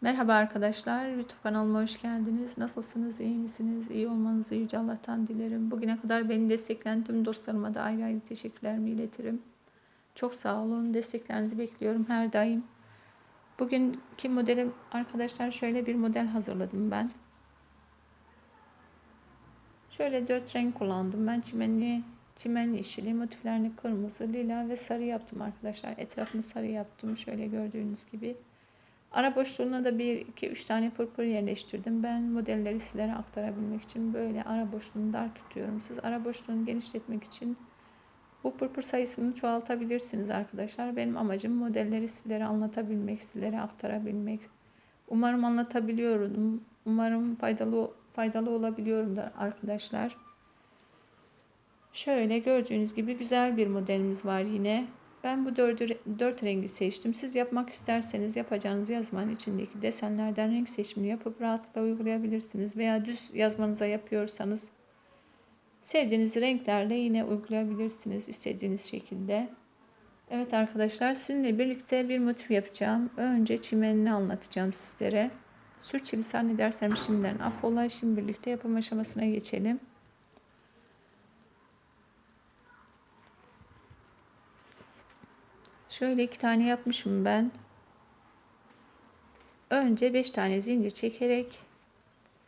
Merhaba arkadaşlar, YouTube kanalıma hoş geldiniz. Nasılsınız, iyi misiniz? İyi olmanızı Yüce Allah'tan dilerim. Bugüne kadar beni destekleyen tüm dostlarıma da ayrı ayrı teşekkürlerimi iletirim. Çok sağ olun, desteklerinizi bekliyorum her daim. Bugünkü modelim arkadaşlar şöyle bir model hazırladım ben. Şöyle dört renk kullandım. Ben çimenli, çimen yeşili, motiflerini kırmızı, lila ve sarı yaptım arkadaşlar. Etrafını sarı yaptım. Şöyle gördüğünüz gibi. Ara boşluğuna da 1, 2, 3 tane pırpır yerleştirdim. Ben modelleri sizlere aktarabilmek için böyle ara boşluğunu dar tutuyorum. Siz ara boşluğunu genişletmek için bu pırpır sayısını çoğaltabilirsiniz arkadaşlar. Benim amacım modelleri sizlere anlatabilmek, sizlere aktarabilmek. Umarım anlatabiliyorum. Umarım faydalı faydalı olabiliyorum da arkadaşlar. Şöyle gördüğünüz gibi güzel bir modelimiz var yine. Ben bu dördü, dört rengi seçtim. Siz yapmak isterseniz yapacağınız yazmanın içindeki desenlerden renk seçimini yapıp rahatlıkla uygulayabilirsiniz. Veya düz yazmanıza yapıyorsanız sevdiğiniz renklerle yine uygulayabilirsiniz istediğiniz şekilde. Evet arkadaşlar sizinle birlikte bir motif yapacağım. Önce çimenini anlatacağım sizlere. Sürçülisan edersem şimdiden affola. Şimdi birlikte yapım aşamasına geçelim. Şöyle iki tane yapmışım ben. Önce beş tane zincir çekerek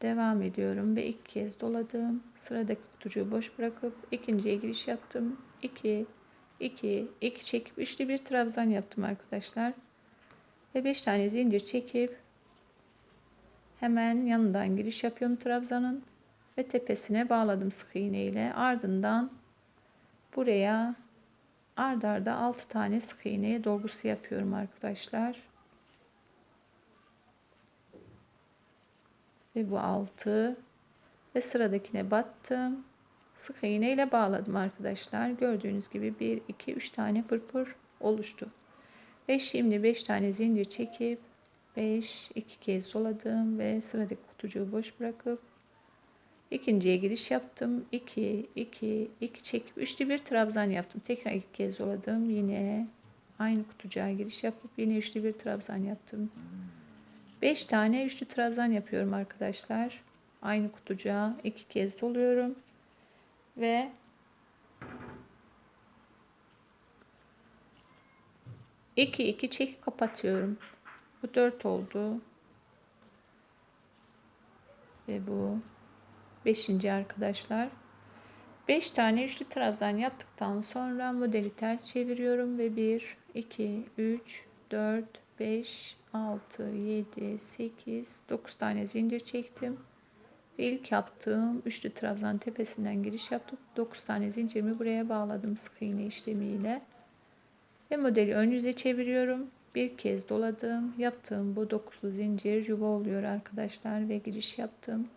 devam ediyorum ve ilk kez doladım. Sıradaki kutucuğu boş bırakıp ikinciye giriş yaptım. 2 2 2 çekip üçlü bir trabzan yaptım arkadaşlar. Ve 5 tane zincir çekip hemen yanından giriş yapıyorum trabzanın ve tepesine bağladım sık iğne ile. Ardından buraya ard arda 6 tane sık iğneye dolgusu yapıyorum arkadaşlar. Ve bu 6 ve sıradakine battım. Sık iğne ile bağladım arkadaşlar. Gördüğünüz gibi 1 2 3 tane pırpır oluştu. Ve şimdi 5 tane zincir çekip 5 2 kez doladım ve sıradaki kutucuğu boş bırakıp İkinciye giriş yaptım. 2, 2, 2 çekip üçlü bir trabzan yaptım. Tekrar iki kez doladım. Yine aynı kutucuğa giriş yapıp yine üçlü bir trabzan yaptım. 5 tane üçlü trabzan yapıyorum arkadaşlar. Aynı kutucuğa iki kez doluyorum. Ve iki iki çekip kapatıyorum. Bu 4 oldu. Ve bu 5. arkadaşlar. 5 tane üçlü trabzan yaptıktan sonra modeli ters çeviriyorum ve 1, 2, 3, 4, 5, 6, 7, 8, 9 tane zincir çektim. Ve ilk yaptığım üçlü trabzan tepesinden giriş yaptım. 9 tane zincirimi buraya bağladım sık iğne işlemiyle. Ve modeli ön yüze çeviriyorum. Bir kez doladım. Yaptığım bu 9 zincir yuva oluyor arkadaşlar ve giriş yaptım.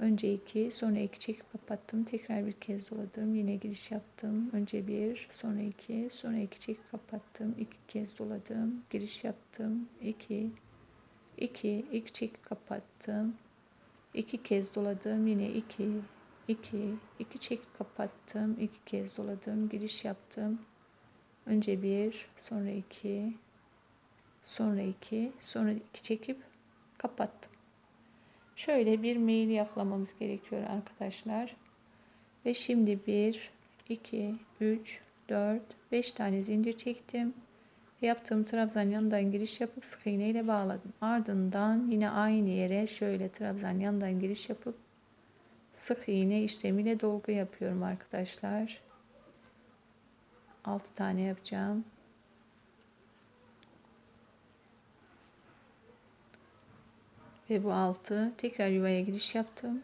Önce 2, sonra 2 çekip kapattım. Tekrar bir kez doladım. Yine giriş yaptım. Önce 1, sonra 2, sonra 2 çekip kapattım. 2 kez doladım. Giriş yaptım. 2, 2, 2 çekip kapattım. 2 kez doladım. Yine 2, 2, 2 çekip kapattım. 2 kez doladım. Giriş yaptım. Önce 1, sonra 2, sonra 2, sonra 2 çekip kapattım. Şöyle bir mail yaklamamız gerekiyor arkadaşlar. Ve şimdi 1, 2, 3, 4, 5 tane zincir çektim. Yaptığım trabzan yanından giriş yapıp sık iğne ile bağladım. Ardından yine aynı yere şöyle trabzan yanından giriş yapıp sık iğne işlemiyle dolgu yapıyorum arkadaşlar. 6 tane yapacağım. Ve bu altı tekrar yuvaya giriş yaptım.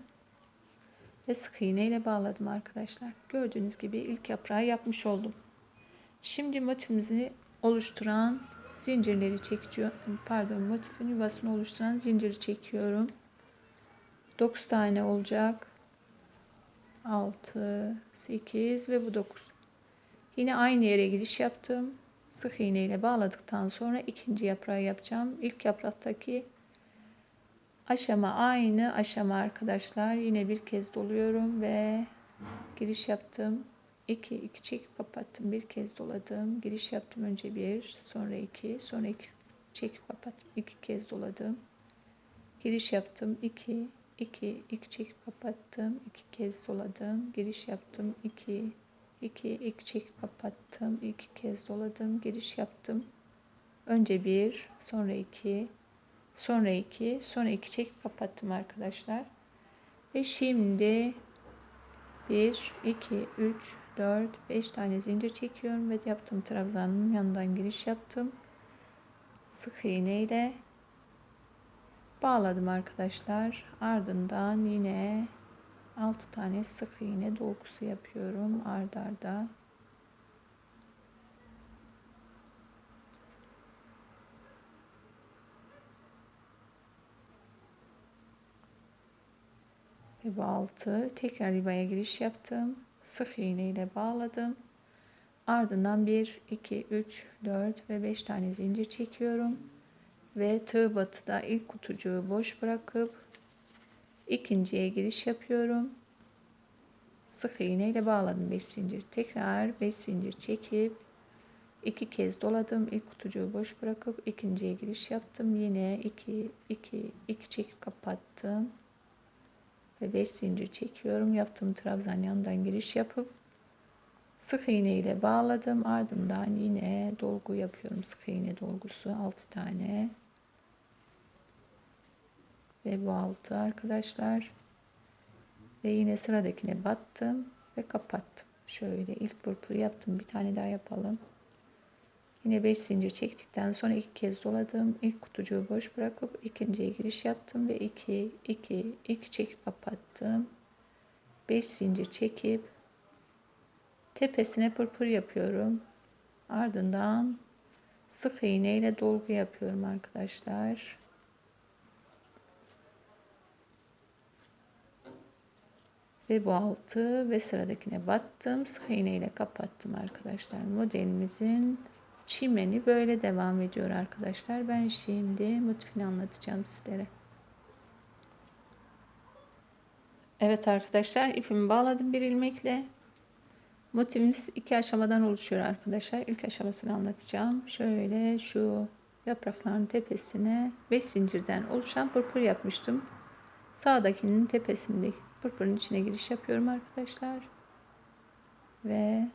Ve sık iğne ile bağladım arkadaşlar. Gördüğünüz gibi ilk yaprağı yapmış oldum. Şimdi motifimizi oluşturan zincirleri çekiyorum. Pardon motifin yuvasını oluşturan zinciri çekiyorum. 9 tane olacak. 6, 8 ve bu 9. Yine aynı yere giriş yaptım. Sık iğne ile bağladıktan sonra ikinci yaprağı yapacağım. İlk yapraktaki Aşama aynı aşama arkadaşlar. Yine bir kez doluyorum ve giriş yaptım. 2 2 çekip kapattım. Bir kez doladım. Giriş yaptım. Önce bir, sonra iki, sonra iki çekip kapattım. iki kez doladım. Giriş yaptım. 2 2 2 çekip kapattım. iki kez doladım. Giriş yaptım. 2 2 2 çekip kapattım. iki kez doladım. Giriş yaptım. Önce 1, sonra 2, sonra 2, sonra 2 çekip kapattım arkadaşlar. Ve şimdi 1, 2, 3, 4, 5 tane zincir çekiyorum ve yaptığım trabzanın yanından giriş yaptım. Sık iğne ile bağladım arkadaşlar. Ardından yine 6 tane sık iğne dolgusu yapıyorum ard arda. Bu altı tekrar rivaya giriş yaptım. Sık iğne ile bağladım. Ardından 1, 2, 3, 4 ve 5 tane zincir çekiyorum. Ve tığ batıda ilk kutucuğu boş bırakıp ikinciye giriş yapıyorum. Sık iğne ile bağladım 5 zincir. Tekrar 5 zincir çekip iki kez doladım. İlk kutucuğu boş bırakıp ikinciye giriş yaptım. Yine 2 2 2 çekip kapattım. Ve 5 zincir çekiyorum. Yaptığım trabzan yanından giriş yapıp sık iğne ile bağladım. Ardından yine dolgu yapıyorum. Sık iğne dolgusu 6 tane. Ve bu altı arkadaşlar. Ve yine sıradakine battım ve kapattım. Şöyle ilk pırpır yaptım. Bir tane daha yapalım. Yine 5 zincir çektikten sonra iki kez doladım. İlk kutucuğu boş bırakıp ikinciye giriş yaptım ve 2 2 2 çekip kapattım. 5 zincir çekip tepesine pırpır yapıyorum. Ardından sık iğne ile dolgu yapıyorum arkadaşlar. Ve bu altı ve sıradakine battım. Sık iğne ile kapattım arkadaşlar. Modelimizin çimeni böyle devam ediyor arkadaşlar. Ben şimdi motifini anlatacağım sizlere. Evet arkadaşlar ipimi bağladım bir ilmekle. Motifimiz iki aşamadan oluşuyor arkadaşlar. İlk aşamasını anlatacağım. Şöyle şu yaprakların tepesine 5 zincirden oluşan pırpır yapmıştım. Sağdakinin tepesinde pırpırın içine giriş yapıyorum arkadaşlar. Ve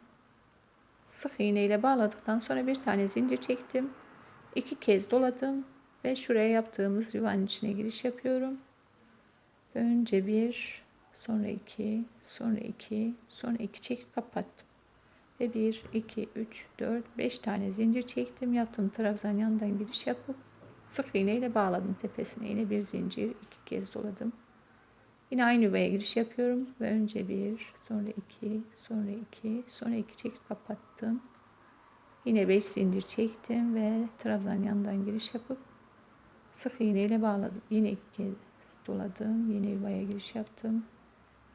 sık iğne ile bağladıktan sonra bir tane zincir çektim. iki kez doladım ve şuraya yaptığımız yuvanın içine giriş yapıyorum. Önce bir, sonra iki, sonra iki, sonra iki çekip kapattım. Ve bir, iki, üç, dört, beş tane zincir çektim. Yaptığım trabzan yanından giriş yapıp sık iğne ile bağladım tepesine. Yine bir zincir, iki kez doladım. Yine aynı yuvaya giriş yapıyorum ve önce bir, sonra iki, sonra iki, sonra iki çekip kapattım. Yine beş zincir çektim ve trabzan yanından giriş yapıp sık iğne ile bağladım. Yine iki kez doladım. Yine yuvaya giriş yaptım.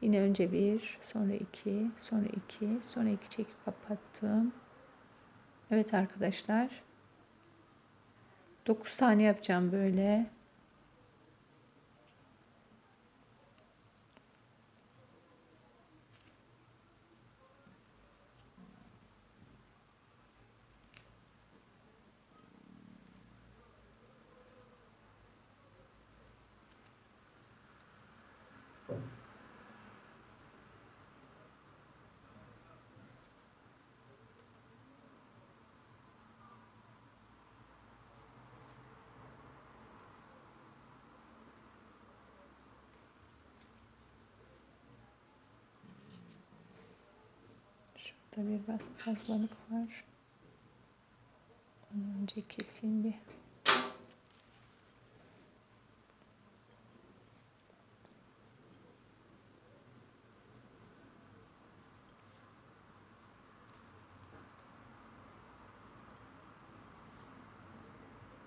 Yine önce bir, sonra iki, sonra iki, sonra iki çekip kapattım. Evet arkadaşlar. 9 tane yapacağım böyle. tabii ben fazlalık var. onde é que simbi.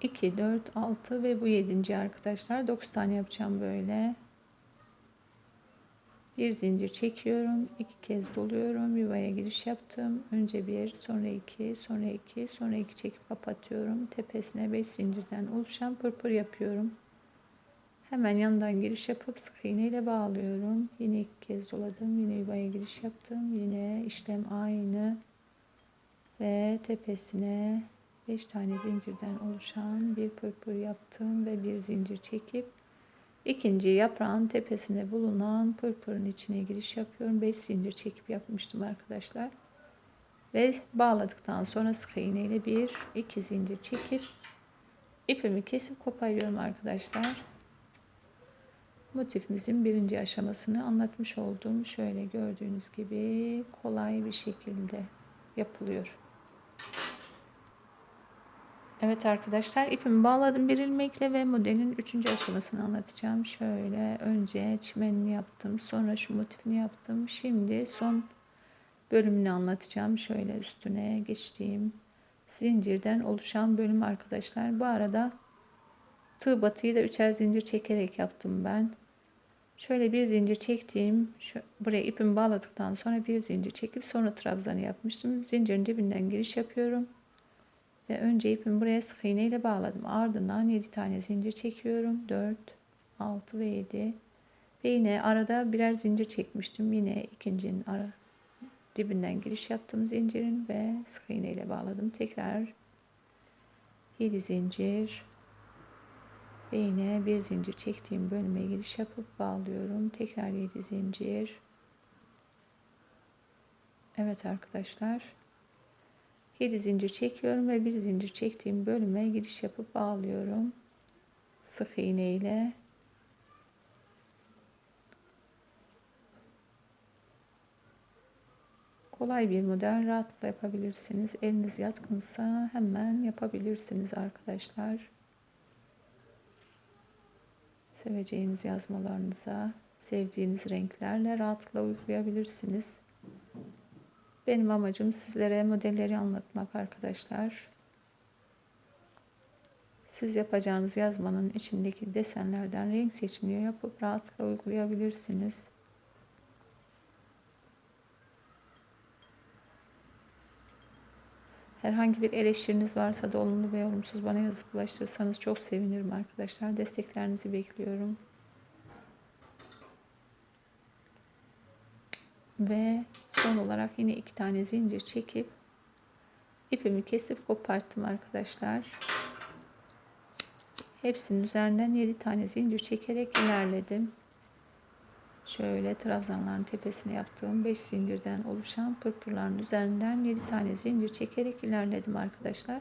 2, 4, 6 ve bu 7. arkadaşlar. 9 tane yapacağım böyle. Bir zincir çekiyorum. iki kez doluyorum. Yuvaya giriş yaptım. Önce bir, sonra iki, sonra iki, sonra iki çekip kapatıyorum. Tepesine 5 zincirden oluşan pırpır yapıyorum. Hemen yandan giriş yapıp sık iğne ile bağlıyorum. Yine iki kez doladım. Yine yuvaya giriş yaptım. Yine işlem aynı. Ve tepesine 5 tane zincirden oluşan bir pırpır yaptım ve bir zincir çekip ikinci yaprağın tepesine bulunan pırpırın içine giriş yapıyorum. 5 zincir çekip yapmıştım arkadaşlar. Ve bağladıktan sonra sık iğne ile bir iki zincir çekip ipimi kesip koparıyorum arkadaşlar. Motifimizin birinci aşamasını anlatmış oldum. Şöyle gördüğünüz gibi kolay bir şekilde yapılıyor. Evet arkadaşlar ipimi bağladım bir ilmekle ve modelin üçüncü aşamasını anlatacağım. Şöyle önce çimenini yaptım. Sonra şu motifini yaptım. Şimdi son bölümünü anlatacağım. Şöyle üstüne geçtiğim zincirden oluşan bölüm arkadaşlar. Bu arada tığ batıyı da üçer zincir çekerek yaptım ben. Şöyle bir zincir çektiğim, şu, buraya ipimi bağladıktan sonra bir zincir çekip sonra trabzanı yapmıştım. Zincirin dibinden giriş yapıyorum. Ve önce ipimi buraya sık iğne ile bağladım. Ardından 7 tane zincir çekiyorum. 4, 6 ve 7. Ve yine arada birer zincir çekmiştim. Yine ikincinin ara, dibinden giriş yaptım zincirin ve sık iğne ile bağladım. Tekrar 7 zincir ve yine bir zincir çektiğim bölüme giriş yapıp bağlıyorum. Tekrar 7 zincir. Evet arkadaşlar. 7 zincir çekiyorum ve bir zincir çektiğim bölüme giriş yapıp bağlıyorum. Sık iğne ile kolay bir model rahatlıkla yapabilirsiniz. Eliniz yatkınsa hemen yapabilirsiniz arkadaşlar. Seveceğiniz yazmalarınıza sevdiğiniz renklerle rahatlıkla uygulayabilirsiniz. Benim amacım sizlere modelleri anlatmak arkadaşlar. Siz yapacağınız yazmanın içindeki desenlerden renk seçimini yapıp rahatlıkla uygulayabilirsiniz. Herhangi bir eleştiriniz varsa da olumlu ve olumsuz bana yazıp ulaştırırsanız çok sevinirim arkadaşlar. Desteklerinizi bekliyorum. Ve son olarak yine iki tane zincir çekip ipimi kesip koparttım arkadaşlar. Hepsinin üzerinden 7 tane zincir çekerek ilerledim. Şöyle trabzanların tepesine yaptığım 5 zincirden oluşan pırpırların üzerinden 7 tane zincir çekerek ilerledim arkadaşlar.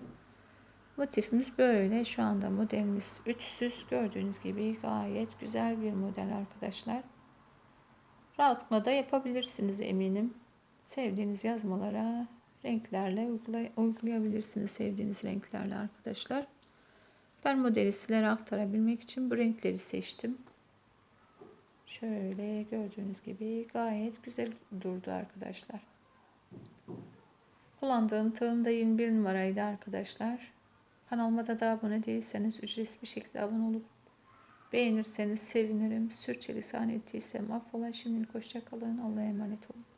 Motifimiz böyle. Şu anda modelimiz üçsüz. Gördüğünüz gibi gayet güzel bir model arkadaşlar. Rahatlıkla da yapabilirsiniz eminim. Sevdiğiniz yazmalara renklerle uygulayabilirsiniz sevdiğiniz renklerle arkadaşlar. Ben modeli sizlere aktarabilmek için bu renkleri seçtim. Şöyle gördüğünüz gibi gayet güzel durdu arkadaşlar. Kullandığım tığım da 21 numaraydı arkadaşlar. Kanalıma da abone değilseniz ücretsiz bir şekilde abone olup beğenirseniz sevinirim. Sürçülisan ettiysem affola. Şimdilik hoşçakalın. Allah'a emanet olun.